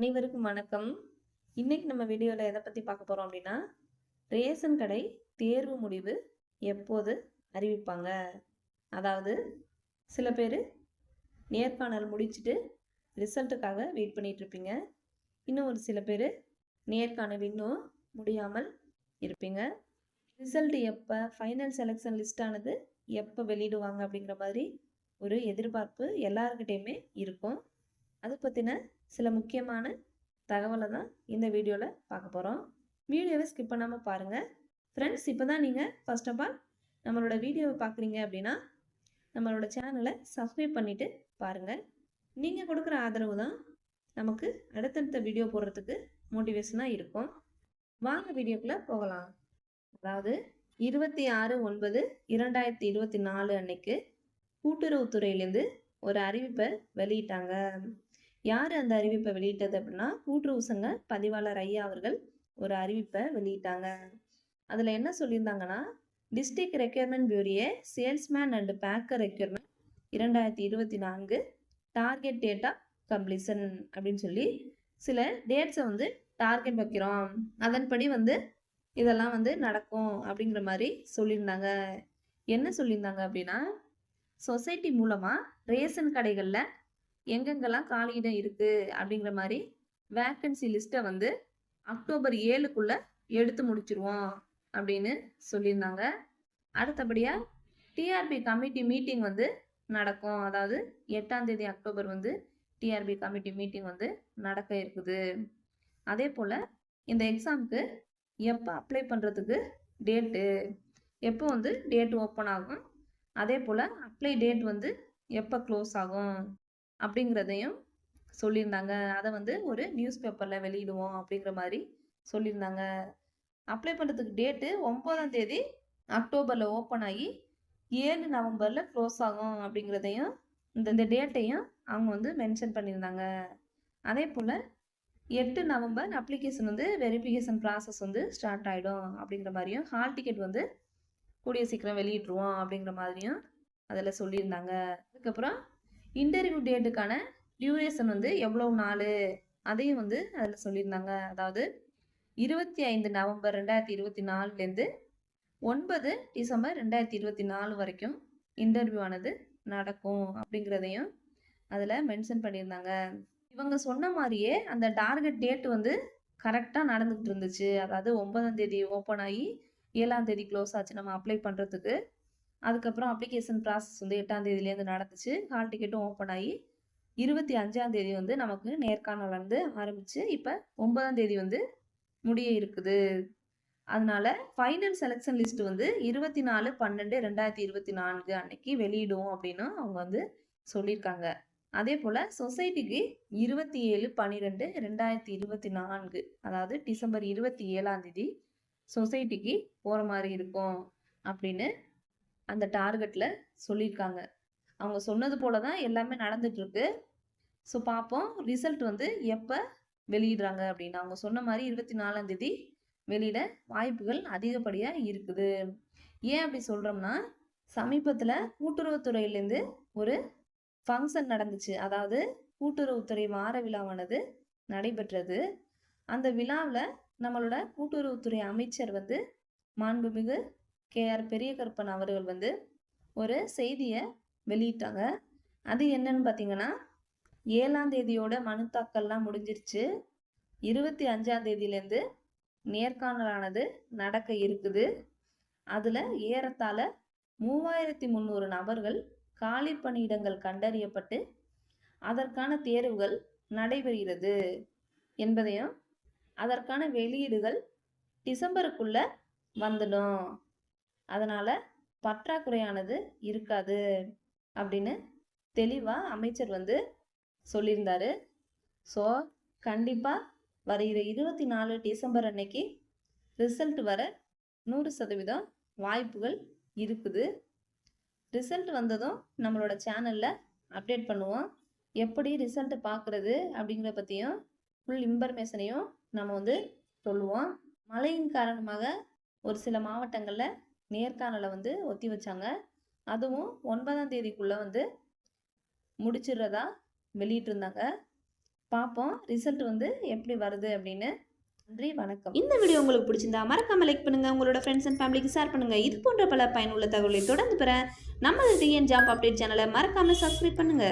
அனைவருக்கும் வணக்கம். இன்னைக்கு நம்ம வீடியோவில் எதை பற்றி பார்க்க போகிறோம் அப்படின்னா ரேஷன் கடை தேர்வு முடிவு எப்போது அறிவிப்பாங்க? அதாவது சில பேர் நேர்காணல் முடிச்சுட்டு ரிசல்ட்டுக்காக வெயிட் பண்ணிகிட்டு இருப்பீங்க. இன்னும் ஒரு சில பேர் நேர்காணல் இன்னும் முடியாமல் இருப்பீங்க. ரிசல்ட் எப்போ ஃபைனல் செலெக்ஷன் லிஸ்டானது எப்போ வெளியிடுவாங்க அப்படிங்கிற மாதிரி ஒரு எதிர்பார்ப்பு எல்லாருக்கிட்டேயுமே இருக்கும். அதை பற்றின சில முக்கியமான தகவலை தான் இந்த வீடியோவில் பார்க்க போகிறோம் வீடியோவை ஸ்கிப் பண்ணாமல் பாருங்கள் ஃப்ரெண்ட்ஸ் இப்போ தான் நீங்கள் ஃபர்ஸ்ட் ஆஃப் ஆல் நம்மளோட வீடியோவை பார்க்குறீங்க அப்படின்னா நம்மளோட சேனலை சப்ஸ்கிரைப் பண்ணிவிட்டு பாருங்கள் நீங்கள் கொடுக்குற ஆதரவு தான் நமக்கு அடுத்தடுத்த வீடியோ போடுறதுக்கு மோட்டிவேஷனாக இருக்கும். வாங்க வீடியோக்குள்ளே போகலாம். அதாவது இருபத்தி ஆறு ஒன்பது இரண்டாயிரத்தி இருபத்தி நாலு அன்னைக்கு கூட்டுறவுத்துறையிலேருந்து ஒரு அறிவிப்பை வெளியிட்டாங்க. யார் அந்த அறிவிப்பை வெளியிட்டது அப்படின்னா கூட்டுறவு சங்க பதிவாளர் ஐயா அவர்கள் ஒரு அறிவிப்பை வெளியிட்டாங்க. அதில் என்ன சொல்லியிருந்தாங்கன்னா டிஸ்ட்ரிக்ட் ரெக்யர்மெண்ட் பியூரியே சேல்ஸ்மேன் அண்ட் பேக்கர் ரெக்யர்மெண்ட் இரண்டாயிரத்தி இருபத்தி நான்கு டார்கெட் டேட் ஆஃப் கம்ப்ளீஷன் அப்படின்னு சொல்லி சில டேட்ஸை வந்து டார்கெட் வைக்கிறோம். அதன்படி வந்து இதெல்லாம் வந்து நடக்கும் அப்படிங்கிற மாதிரி சொல்லியிருந்தாங்க. என்ன சொல்லியிருந்தாங்க அப்படின்னா சொசைட்டி மூலமாக ரேஷன் கடைகளில் எங்கெங்கெல்லாம் காலியிடம் இருக்குது அப்படிங்கிற மாதிரி வேக்கன்சி லிஸ்ட்டை வந்து அக்டோபர் ஏழுக்குள்ளே எடுத்து முடிச்சிருவோம் அப்படின்னு சொல்லியிருந்தாங்க. அடுத்தபடியாக டிஆர்பி கமிட்டி மீட்டிங் வந்து நடக்கும். அதாவது எட்டாம் தேதி அக்டோபர் வந்து டிஆர்பி கமிட்டி மீட்டிங் வந்து நடக்க இருக்குது. அதே போல் இந்த எக்ஸாமுக்கு எப்போ அப்ளை பண்ணுறதுக்கு டேட்டு எப்போ வந்து டேட் ஓப்பன் ஆகும்? அதே போல் அப்ளை டேட் வந்து எப்போ க்ளோஸ் ஆகும்? அப்படிங்கிறதையும் சொல்லியிருந்தாங்க. அதை வந்து ஒரு நியூஸ் பேப்பரில் வெளியிடுவோம் அப்படிங்கிற மாதிரி சொல்லியிருந்தாங்க. அப்ளை பண்ணுறதுக்கு டேட்டு ஒம்போதாம் தேதி அக்டோபரில் ஓப்பன் ஆகி ஏழு நவம்பரில் க்ளோஸ் ஆகும் அப்படிங்கிறதையும் இந்த இந்த டேட்டையும் அவங்க வந்து மென்ஷன் பண்ணியிருந்தாங்க. அதே போல் எட்டு நவம்பர் அப்ளிகேஷன் வந்து வெரிஃபிகேஷன் ப்ராசஸ் வந்து ஸ்டார்ட் ஆகிடும் அப்படிங்கிற மாதிரியும் ஹால் டிக்கெட் வந்து கூடிய சீக்கிரம் வெளியிட்ருவோம் அப்படிங்கிற மாதிரியும் அதில் சொல்லியிருந்தாங்க. அதுக்கப்புறம் இன்டர்வியூ டேட்டுக்கான டியூரேஷன் வந்து எவ்வளோ நாள்? அதையும் வந்து அதில் சொல்லியிருந்தாங்க. அதாவது இருபத்தி ஐந்து நவம்பர் ரெண்டாயிரத்தி இருபத்தி நாலுலேருந்து ஒன்பது டிசம்பர் ரெண்டாயிரத்தி இருபத்தி நாலு வரைக்கும் இன்டர்வியூ ஆனது நடக்கும் அப்படிங்கிறதையும் அதில் மென்ஷன் பண்ணியிருந்தாங்க. இவங்க சொன்ன மாதிரியே அந்த டார்கெட் டேட் வந்து கரெக்டாக நடந்துகிட்டு இருந்துச்சு. அதாவது ஒன்பதாம் தேதி ஓப்பன் ஆகி ஏழாம் தேதி க்ளோஸ் ஆச்சு. நம்ம அப்ளை பண்ணுறதுக்கு அதுக்கப்புறம் அப்ளிகேஷன் ப்ராசஸ் வந்து எட்டாம் தேதியிலேருந்து நடந்துச்சு. ஹால் டிக்கெட்டும் ஓப்பன் ஆகி இருபத்தி அஞ்சாம் தேதி வந்து நமக்கு நேர்காணல் வந்து ஆரம்பிச்சு இப்போ ஒன்பதாம் தேதி வந்து முடிய இருக்குது. அதனால ஃபைனல் செலெக்ஷன் லிஸ்ட் வந்து இருபத்தி நாலு பன்னெண்டு ரெண்டாயிரத்தி இருபத்தி நான்கு அன்னைக்கு வெளியிடுவோம் அப்படின்னு அவங்க வந்து சொல்லியிருக்காங்க. அதே போல் சொசைட்டிக்கு இருபத்தி ஏழு பன்னிரெண்டு ரெண்டாயிரத்தி இருபத்தி நான்கு அதாவது டிசம்பர் இருபத்தி ஏழாம் தேதி சொசைட்டிக்கு போகிற மாதிரி இருக்கும் அப்படின்னு அந்த டார்கெட்டில் சொல்லியிருக்காங்க. அவங்க சொன்னது போல தான் எல்லாமே நடந்துட்டுருக்கு. ஸோ பார்ப்போம் ரிசல்ட் வந்து எப்போ வெளியிடுறாங்க அப்படின்னு. அவங்க சொன்ன மாதிரி இருபத்தி நாலாம் தேதி வெளியிட வாய்ப்புகள் அதிகப்படியாக இருக்குது. ஏன் அப்படி சொல்கிறோம்னா சமீபத்தில் கூட்டுறவுத்துறையிலேருந்து ஒரு ஃபங்க்ஷன் நடந்துச்சு. அதாவது கூட்டுறவுத்துறை வார விழாவானது நடைபெற்றது. அந்த விழாவில் நம்மளோட கூட்டுறவுத்துறை அமைச்சர் வந்து மாண்புமிகு கேஆர் பெரிய கருப்பன் அவர்கள் வந்து ஒரு செய்தியை வெளியிட்டாங்க. அது என்னன்னு பார்த்தீங்கன்னா ஏழாம் தேதியோட மனு தாக்கல்லாம் முடிஞ்சிருச்சு. இருபத்தி அஞ்சாம் தேதியிலேருந்து நேர்காணலானது நடக்க இருக்குது. அதில் ஏறத்தாழ மூவாயிரத்தி முந்நூறு நபர்கள் காலி பணியிடங்கள் கண்டறியப்பட்டு அதற்கான தேர்வுகள் நடைபெறுகிறது என்பதையும் அதற்கான வெளியீடுகள் டிசம்பருக்குள்ள வந்துடும். அதனால் பற்றாக்குறையானது இருக்காது அப்படின்னு தெளிவாக அமைச்சர் வந்து சொல்லியிருந்தாரு. ஸோ கண்டிப்பாக வருகிற இருபத்தி நாலு டிசம்பர் அன்னைக்கு ரிசல்ட் வர நூறு சதவீதம் வாய்ப்புகள் இருக்குது. ரிசல்ட் வந்ததும் நம்மளோட சேனலில் அப்டேட் பண்ணுவோம். எப்படி ரிசல்ட்டு பார்க்குறது அப்படிங்கிற பற்றியும் ஃபுல் இன்ஃபர்மேஷனையும் நம்ம வந்து சொல்லுவோம். மழையின் காரணமாக ஒரு சில மாவட்டங்களில் நேர்காணலை வந்து ஒத்தி வச்சாங்க. அதுவும் ஒன்பதாம் தேதிக்குள்ளே வந்து முடிச்சிடுறதா வெளியிட்டிருந்தாங்க. பார்ப்போம் ரிசல்ட் வந்து எப்படி வருது அப்படின்னு. நன்றி வணக்கம். இந்த வீடியோ உங்களுக்கு பிடிச்சிருந்தா மறக்காம லைக் பண்ணுங்க. உங்களோட ஃப்ரெண்ட்ஸ் அண்ட் ஃபேமிலிக்கு ஷேர் பண்ணுங்க. இது போன்ற பல பயனுள்ள தகவலை தொடர்ந்து பெற நமது டிஎன் ஜாப் அப்டேட் சேனலை மறக்காம சப்ஸ்கிரைப் பண்ணுங்க.